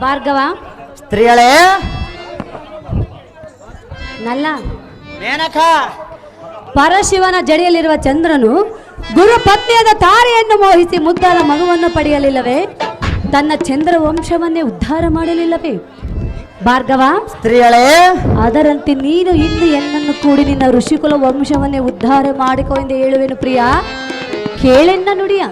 ಭಾರ್ಗವ? ಸ್ತ್ರೀಯಳೇ? ನಲ್ಲ? ಮೇನಕ? ಪರಶಿವನ ಜಡಿಯಲ್ಲಿರುವ ಚಂದ್ರನು ಗುರು ಪತ್ನಿಯಾದ ತಾರೆಯನ್ನು ಮೋಹಿಸಿ ಮುದ್ದಾದ ಮಗುವನ್ನು ಪಡೆಯಲಿಲ್ಲವೇ? ತನ್ನ ಚಂದ್ರ ವಂಶವನ್ನೇ ಉದ್ಧಾರ ಮಾಡಲಿಲ್ಲವೇ? ಭಾರ್ಗವ ಸ್ತ್ರೀಯಳೇ ಅದರಂತೆ ನೀನು ಇಂದು ಎನ್ನನ್ನು ಕೂಡಿ ನಿನ್ನ ಋಷಿಕುಲ ವಂಶವನ್ನೇ ಉದ್ಧಾರ ಮಾಡಿಕೊ ಎಂದು ಹೇಳುವೆನು ಪ್ರಿಯ. ಕೇಳೆನ್ನ ನುಡಿಯ.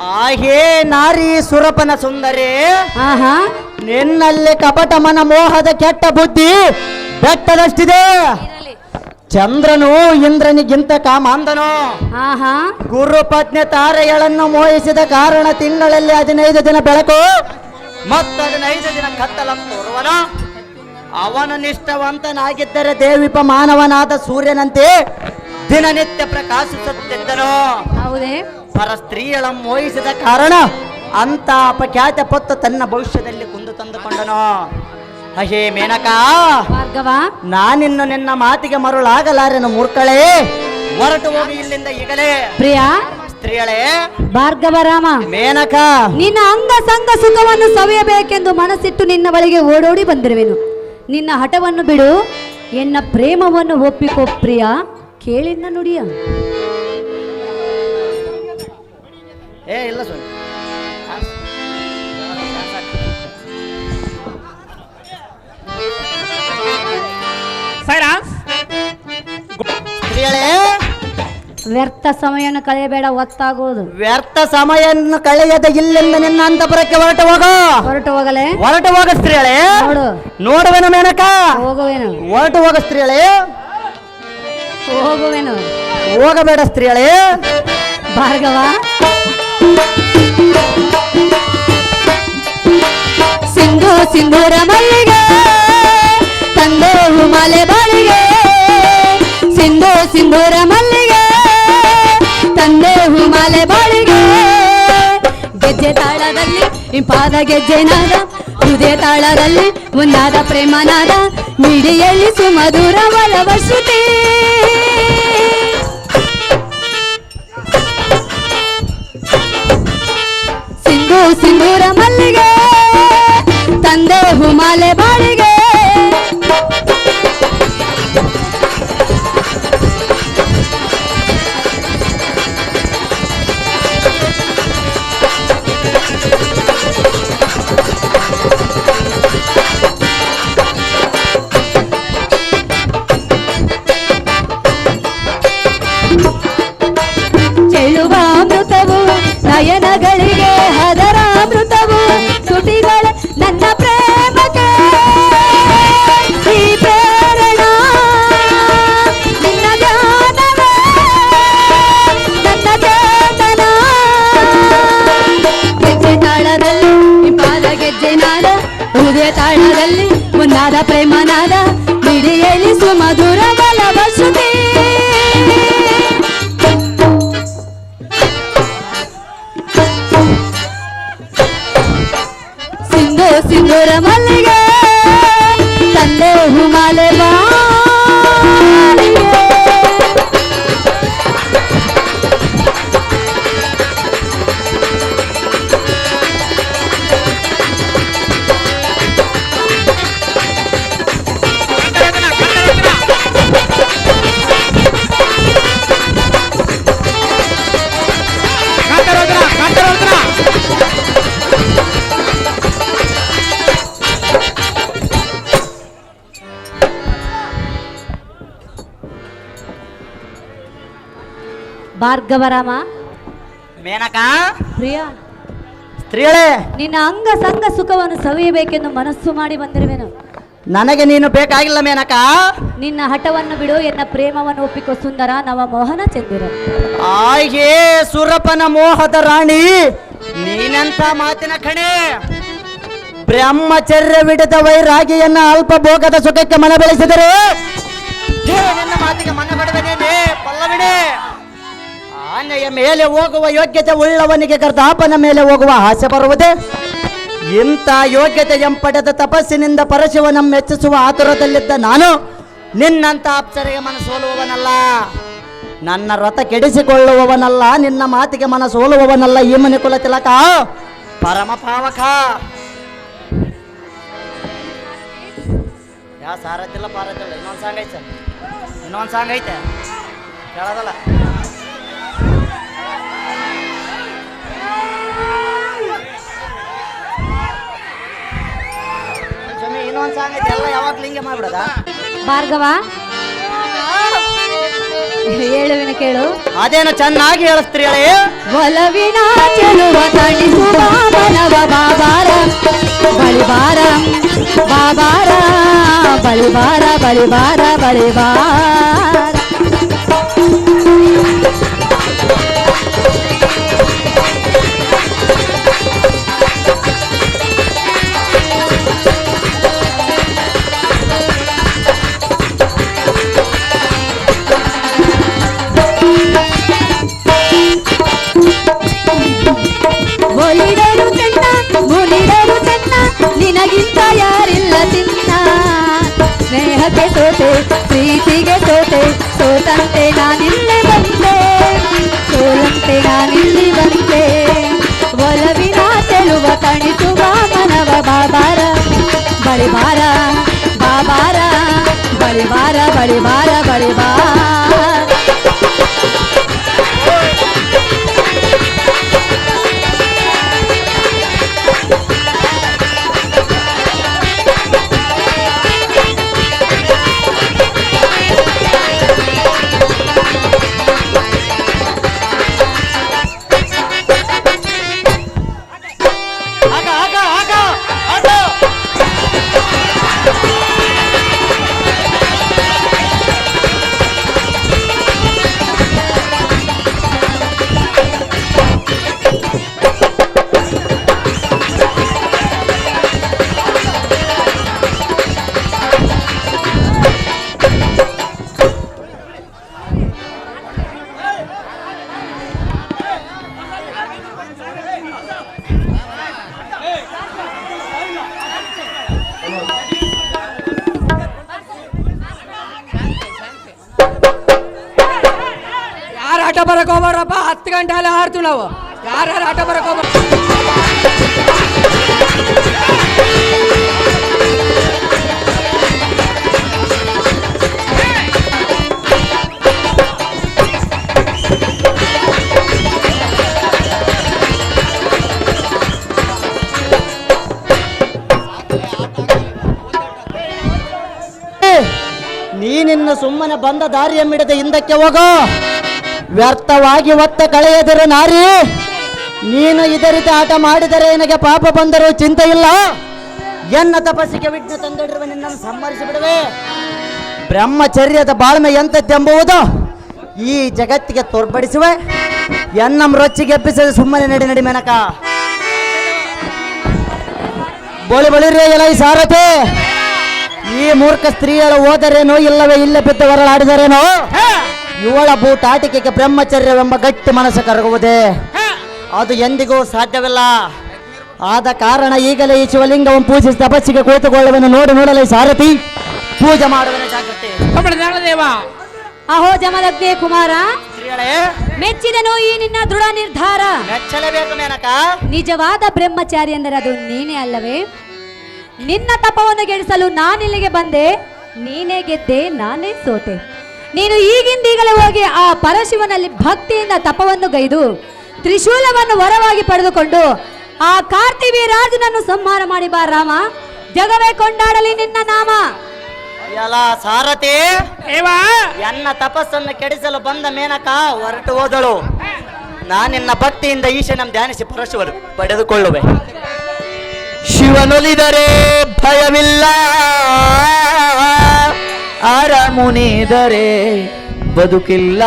ಆಹೇ ನಾರಿ ಸುರಪನ ಸುಂದರಿ ಆಹಾ. ನಿನ್ನಲ್ಲಿ ಕಪಟ ಮನ ಮೋಹದ ಕೆಟ್ಟ ಬುದ್ಧಿ ಬೆಟ್ಟದಷ್ಟಿದೆ. ಚಂದ್ರನು ಇಂದ್ರನಿಗಿಂತ ಕಾಮಾಂದನು ಆಹಾ. ಗುರು ಪತ್ನಿ ತಾರೆಗಳನ್ನು ಮೋಹಿಸಿದ ಕಾರಣ ತಿಂಗಳಲ್ಲಿ ಹದಿನೈದು ದಿನ ಬೆಳಕು ಮತ್ತು ಹದಿನೈದು ದಿನ ಕತ್ತಲನ್ನು ತೋರುವನ. ಅವನು ನಿಷ್ಠವಂತನಾಗಿದ್ದರೆ ದೇವಿಪ ಮಾನವನಾದ ಸೂರ್ಯನಂತೆ ದಿನನಿತ್ಯ ಪ್ರಕಾಶಿಸುತ್ತಿದ್ದನು. ಹೌದೇ? ಪರ ಸ್ತ್ರೀಯಳ ಮೋಹಿಸಿದ ಕಾರಣ ಅಂತ ಅಪಖ್ಯಾತ ಪೊತ್ತು ತನ್ನ ಭವಿಷ್ಯದಲ್ಲಿ ಕುಂದು ತಂದುಕೊಂಡನು. ಅಹೇ ಮೇನಕಾ ನಾನಿನ್ನು ನಿನ್ನ ಮಾತಿಗೆ ಮರುಳಾಗಲಾರೆನು ಮೂರ್ಖಳೇ? ಹೊರಟು ಹೋಗಿ ಇಲ್ಲಿಂದ ಈಗಲೇ. ಪ್ರಿಯ ಸ್ತ್ರೀಯಳೇ ಭಾರ್ಗವ ರಾಮ ಮೇನಕ ನಿನ್ನ ಅಂಗ ಸಂಗ ಸುಖವನ್ನು ಸವಿಯಬೇಕೆಂದು ಮನಸ್ಸಿಟ್ಟು ನಿನ್ನ ಬಳಿಗೆ ಓಡೋಡಿ ಬಂದಿರುವೆನು. ನಿನ್ನ ಹಠವನ್ನು ಬಿಡು ಎನ್ನ ಪ್ರೇಮವನ್ನು ಒಪ್ಪಿಕೊ ಪ್ರಿಯ ಕೇಳಿನ ನುಡಿಯ. ಏ ಇಲ್ಲ ಸುಳ್ಳು ಸೈರಾನ್ಸ್ ಸ್ತ್ರೀಯಳೇ ವ್ಯರ್ಥ ಸಮಯವನ್ನು ಕಳೆಯಬೇಡ ಒತ್ತಾಗುವುದು. ವ್ಯರ್ಥ ಸಮಯವನ್ನು ಕಳೆಯದ ಇಲ್ಲಿಂದ ನಿನ್ನ ಅಂತಪುರಕ್ಕೆ ಹೊರಟು ಹೋಗೋ. ಹೊರಟು ಹೋಗಲೇ? ಹೊರಟು ಹೋಗ ಸ್ತ್ರೀಳೆ ನೋಡು. ನೋಡುವೆನು ಮೇನಕ. ಹೋಗುವೆನು. ಹೊರಟು ಹೋಗ ಸ್ತ್ರೀಳೆ ಹೋಗುವೆನು. ಹೋಗಬೇಡ ಸ್ತ್ರೀಳೆ ಭಾರ್ಗವ. ಸಿಂಧು ಸಿಂಧೂರ ಮಲ್ಲಿಗೆ ತಂದೆ ಮಲೆ ಬಾಳಿಗೆ. ಸಿಂಧು ಸಿಂಧೂರ ಇಂಪಾದ ಗೆಜ್ಜೆ ನಾದ ಹೃದಯ ತಾಳದಲ್ಲಿ ಮುನ್ನಾದ ಪ್ರೇಮನಾದ ಮಿಡಿಯಲ್ಲಿ ಸುಮಧುರ ಶ್ರುತಿ ಸಿಂಧು ಸಿಂಧೂರ ಭಾರ್ಗವರಾಮ. ಮೇನಕಾ? ಪ್ರಿಯ. ಸ್ತ್ರೀಯಳೇ ನಿನ್ನ ಅಂಗ ಸಂಗ ಸುಖವನ್ನು ಸವಿಯಬೇಕೆಂದು ಮನಸ್ಸು ಮಾಡಿ ಬಂದಿರುವೆನು. ನನಗೆ ನೀನು ಬೇಕಾಗಿಲ್ಲ ಮೇನಕ. ನಿನ್ನ ಹಠವನ್ನು ಬಿಡು ಎನ್ನ ಪ್ರೇಮವನ್ನು ಒಪ್ಪಿಕೋ ಸುಂದರ ನವ ಮೋಹನ ಚಂದಿರ. ಆಯೇ ಸುರಪನ ಮೋಹದ ರಾಣಿ ನೀನಂತ ಮಾತಿನ ಕಣೆ. ಬ್ರಹ್ಮಚರ್ಯವಿಡದ ವೈರಾಗಿಯನ್ನ ಅಲ್ಪ ಭೋಗದ ಸುಖಕ್ಕೆ ಮನ ಬೆಳೆಸಿದರೆ ಆನೆಯ ಮೇಲೆ ಹೋಗುವ ಯೋಗ್ಯತೆ ಉಳ್ಳವನಿಗೆ ಕರ್ತಾಪನ ಮೇಲೆ ಹೋಗುವ ಆಸೆ ಬರುವುದೇ? ಇಂಥ ಯೋಗ್ಯತೆ ಎಂಪಡೆದ ತಪಸ್ಸಿನಿಂದ ಪರಶಿವನ ಮೆಚ್ಚಿಸುವ ಆತುರದಲ್ಲಿದ್ದ ನಾನು ನಿನ್ನಂತ ಅಪ್ಸರಿಗೆ ಮನಸೋಲುವವನಲ್ಲ ನನ್ನ ವ್ರತ ಕೆಡಿಸಿಕೊಳ್ಳುವವನಲ್ಲ, ನಿನ್ನ ಮಾತಿಗೆ ಮನಸೋಲುವವನಲ್ಲ ಈ ಮನೆ ಕುಲ ತಿಲಕ. ಪರಮ ಪಾವಕ. ಯಾ ಸಾರತಿಲ್ಲ ಪಾರತಿಲ್ಲ ಇನ್ನೊಂದು ಸಾಂಗ್ ಐತೆ. ಇನ್ನೊಂದು ಸಾಂಗ್ ಐತೆ. ಭಾರ್ಗವ ಹೇಳುವಿನ ಕೇಳು ಅದೇನು ಚೆನ್ನಾಗಿ ಹೇಳಿಸ್ತ್ರಿ ಹೇಳಿ ಒಲವಿನ ಚೆಲುವ ತಣಿಸುವ ಮನವ ಬಾಬಾರ ಬಳಿಬಾರ ಬಾಬಾರ ಬಳಿಬಾರ ಬಳಿಬಾರ ಬಳಿಬಾರ ಸ್ನೇಹಕ್ಕೆ ಸೋತೆ ಪ್ರೀತಿಗೆ ಸೋತೆ ಸೋತಂತೆ ನಾನಿಲ್ಲಿ ಬಂದೆ ಸೋಲಂತೆ ನಾನಿಲ್ಲಿ ಬಂದೆ ಒಲವಿನ ಚೆಲುವ ತಣಿಸುವ ಮನವ ಬಾಬಾರ ಬಳಿಬಾರ ಬಾಬಾರ ಬಳಿಬಾರ ಬಳಿಬಾರ ಬಳಿಬಾರ ಹೋಗ್ಬಾರಪ್ಪ ಹತ್ತು ಗಂಟೆ ಅಲ್ಲಿ ಹಾರ್ತೀವಿ ನಾವು. ಯಾರ್ಯಾರು ಆಟ ಬರಕ್ ನೀನಿನ್ನು ಸುಮ್ಮನೆ ಬಂದ ದಾರಿಯ ಮಿಡದೆ ಹಿಂದಕ್ಕೆ ಹೋಗೋ. ವ್ಯರ್ಥವಾಗಿ ಒತ್ತ ಕಳೆಯದಿರು ನಾರಿ. ನೀನು ಇದೇ ರೀತಿ ಆಟ ಮಾಡಿದರೆ ನಿನಗೆ ಪಾಪ ಬಂದರೂ ಚಿಂತೆ ಇಲ್ಲ. ಎನ್ನ ತಪಸ್ಸಿಗೆ ವಿಘ್ನ ತಂದಿಡುವ, ನಿನ್ನನ್ನು ಸಮ್ಮರಿಸಿ ಬಿಡುವೆ. ಬ್ರಹ್ಮಚರ್ಯದ ಬಾಳ್ಮೆ ಎಂತದ್ದೆಂಬುವುದು ಈ ಜಗತ್ತಿಗೆ ತೋರ್ಪಡಿಸುವೆ. ಎನ್ನ ರೊಚ್ಚಿಗೆ ಎಬ್ಬಿಸದೆ ಸುಮ್ಮನೆ ನಡಿ ನಡಿ ಮೆನಕ. ಬೋಳಿ ಬಳಿರೇ ಈ ಸಾರಥಿ. ಈ ಮೂರ್ಖ ಸ್ತ್ರೀಯರು ಹೋದರೇನೋ, ಇಲ್ಲವೇ, ಇಲ್ಲೇ ಬಿದ್ದು ಹೊರಳಾಡಿದರೇನೋ ಇವಳ ಬೂಟಾಟಿಕೆಗೆ ಬ್ರಹ್ಮಚರ್ಯವೆಂಬ ಗಟ್ಟಿ ಮನಸ್ಸು ಕರಗುವುದೇ. ಅದು ಎಂದಿಗೂ ಸಾಧ್ಯವಿಲ್ಲ. ಆದ ಕಾರಣ ಈಗಲೇ ಈ ಶಿವಲಿಂಗವನ್ನು ಪೂಜಿಸಿ ತಪಸ್ಸಿಗೆ ಕೂತುಕೊಳ್ಳುವನು ನೋಡಿ ನೋಡಲೇ ಸಾರಥಿ. ಪೂಜೆ ಮಾಡುವ ದೇವ ಅಹೋ ಜಮದಗ್ನಿ ಕುಮಾರ. ಶ್ರೀಗಳೇ ಮೆಚ್ಚಿದನು ಈ ನಿನ್ನ ದೃಢ ನಿರ್ಧಾರ. ಮೆಚ್ಚಲೇಬೇಕು ಮೇನಕ. ನಿಜವಾದ ಬ್ರಹ್ಮಚಾರಿ ಎಂದರೆ ಅದು ನೀನೇ ಅಲ್ಲವೇ? ನಿನ್ನ ತಪವನ್ನು ಗೆಡಿಸಲು ನಾನಿಲ್ಲಿಗೆ ಬಂದೆ. ನೀನೇ ಗೆದ್ದೆ ನಾನೇ ಸೋತೆ. ನೀನು ಈಗಿಂದೀಗಲೇ ಹೋಗಿ ಆ ಪರಶಿವನಲ್ಲಿ ಭಕ್ತಿಯಿಂದ ತಪವನ್ನು ಗೈದು ತ್ರಿಶೂಲವನ್ನು ವರವಾಗಿ ಪಡೆದುಕೊಂಡು ಆ ಕಾರ್ತಿವಿ ರಾಜನನ್ನು ಸಂಹಾರ ಮಾಡಿ ಬಾ ರಾಮ. ಜಗವೇ ಕೊಂಡಾಡಲಿ ನಿನ್ನ ನಾಮ. ಎಲ್ಲ ಸಾರಥಿ. ಎನ್ನ ತಪಸ್ಸನ್ನು ಕೆಡಿಸಲು ಬಂದ ಮೇನಕ ಹೊರಟು ಹೋದಳು. ನಾನಿನ್ನ ಭಕ್ತಿಯಿಂದ ಈಶನ ಧ್ಯಾನಿಸಿ ಪರಶುವರು ಪಡೆದುಕೊಳ್ಳುವೆ. ಶಿವನೊಲಿದರೆ ಭಯವಿಲ್ಲ. ಆರ ಮುನಿದರೆ ಬದುಕಿಲ್ಲ.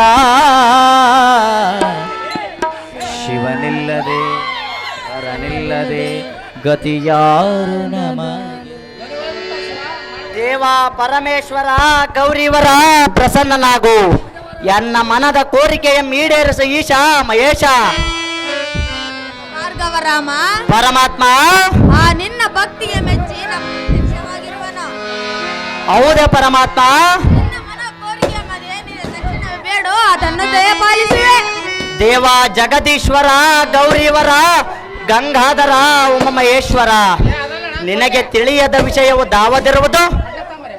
ಶಿವನಿಲ್ಲದೆ ಅರನಿಲ್ಲದೆ ಗತಿಯಾರು ನಮ ದೇವ ಪರಮೇಶ್ವರ ಗೌರಿವರ ಪ್ರಸನ್ನನಾಗು. ಎನ್ನ ಮನದ ಕೋರಿಕೆಯ ಈಡೇರಿಸ ಈಶ ಮಹೇಶ. ಭಾರ್ಗವರಾಮ ಪರಮಾತ್ಮ. ಆ ನಿನ್ನ ಭಕ್ತಿಗೆ ಮೆಚ್ಚಿ ಹೌದೇ ಪರಮಾತ್ಮ. ದೇವ ಜಗದೀಶ್ವರ, ಗೌರಿವರ, ಗಂಗಾಧರ, ಉಮಮಹೇಶ್ವರ. ನಿನಗೆ ತಿಳಿಯದ ವಿಷಯವು ದಾವದಿರುವುದು.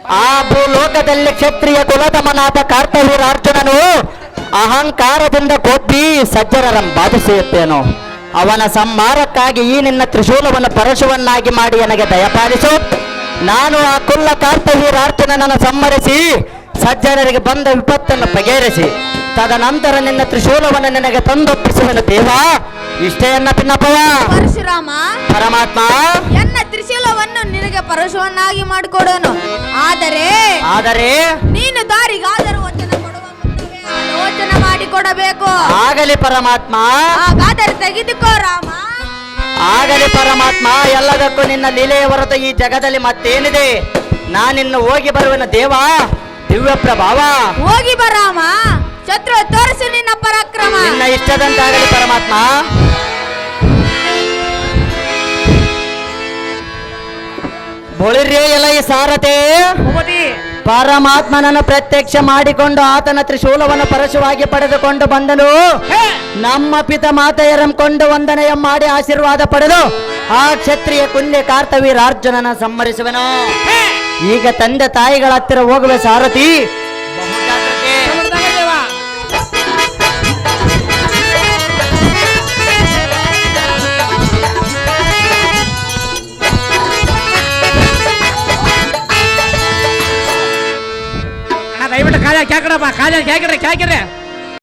ಆ ಭೂಲೋಕದಲ್ಲಿ ಕ್ಷತ್ರಿಯ ಕುಲತಮನಾದ ಕಾರ್ತವೀರಾರ್ಜುನನು ಅಹಂಕಾರದಿಂದ ಕೊಬ್ಬಿ ಸಜ್ಜನರನ್ನು ಬಾಧಿಸುತ್ತೇನು. ಅವನ ಸಂಹಾರಕ್ಕಾಗಿ ಈ ನಿನ್ನ ತ್ರಿಶೂಲವನ್ನು ಪರಶುವನ್ನಾಗಿ ಮಾಡಿ ನನಗೆ ದಯಪಾಲಿಸು. ನಾನು ಆ ಕುಲ್ಲ ಕಾರ್ತವೀರಾರ್ಜುನನನ್ನು ಸಮ್ಮರಿಸಿ ಸಜ್ಜನರಿಗೆ ಬಂದ ವಿಪತ್ತನ್ನು ಬಗೆಹರಿಸಿ ತದನಂತರ ನಿನ್ನ ತ್ರಿಶೂಲವನ್ನು ನಿನಗೆ ತಂದೊಪ್ಪಿಸುವನು ದೇವ. ಇಷ್ಟೆಯನ್ನ ಪಿನ್ನಪ್ಪವ. ಪರಶುರಾಮ ಪರಮಾತ್ಮ. ಎನ್ನ ತ್ರಿಶೂಲವನ್ನು ನಿನಗೆ ಪರಶುವನ್ನಾಗಿ ಮಾಡಿಕೊಡೋನು. ಆದರೆ ಆದರೆ ನೀನು ದಾರಿಗಾದರೂ ವಚನ ಕೊಡುವ ಮುನ್ನವೇ ಆಲೋಚನೆ ಮಾಡಿಕೊಡಬೇಕು. ಆಗಲಿ ಪರಮಾತ್ಮ. ಹಾಗಾದರೆ ತೆಗೆದುಕೋ ರಾಮ. ಆಗಲಿ ಪರಮಾತ್ಮ ಎಲ್ಲದಕ್ಕೂ ನಿನ್ನ ಲೀಲೆಯ ಹೊರತು ಈ ಜಗದಲ್ಲಿ ಮತ್ತೇನಿದೆ? ನಾನಿನ್ನು ಹೋಗಿ ಬರುವನ ದೇವ ದಿವ್ಯ ಪ್ರಭಾವ. ಹೋಗಿ ಬರಾಮ ಶತ್ರು ತೋರಿಸು ನಿನ್ನ ಪರಾಕ್ರಮ. ನಿನ್ನ ಇಷ್ಟದಂತಾಗಲಿ ಪರಮಾತ್ಮ. ಬೊಳಿರ್ಯೇ ಎಲ್ಲ ಈ ಸಾರತೆ ಪರಮಾತ್ಮನನ್ನು ಪ್ರತ್ಯಕ್ಷ ಮಾಡಿಕೊಂಡು ಆತನ ತ್ರಿಶೂಲವನ್ನು ಪರಶುವಾಗಿ ಪಡೆದುಕೊಂಡು ಬಂದನು. ನಮ್ಮ ಪಿತ ಮಾತೆಯರಂ ಕೊಂಡು ವಂದನೆಯ ಮಾಡಿ ಆಶೀರ್ವಾದ ಪಡೆದು ಆ ಕ್ಷತ್ರಿಯ ಕುಲ್ಯ ಕಾರ್ತವೀರಾರ್ಜುನನ ಸಂಹರಿಸುವೆನು. ಈಗ ತಂದೆ ತಾಯಿಗಳ ಹತ್ತಿರ ಹೋಗುವ ಸಾರಥಿ. கேட்கறப்பா காதல் கேட்கறேன் கேட்கறேன்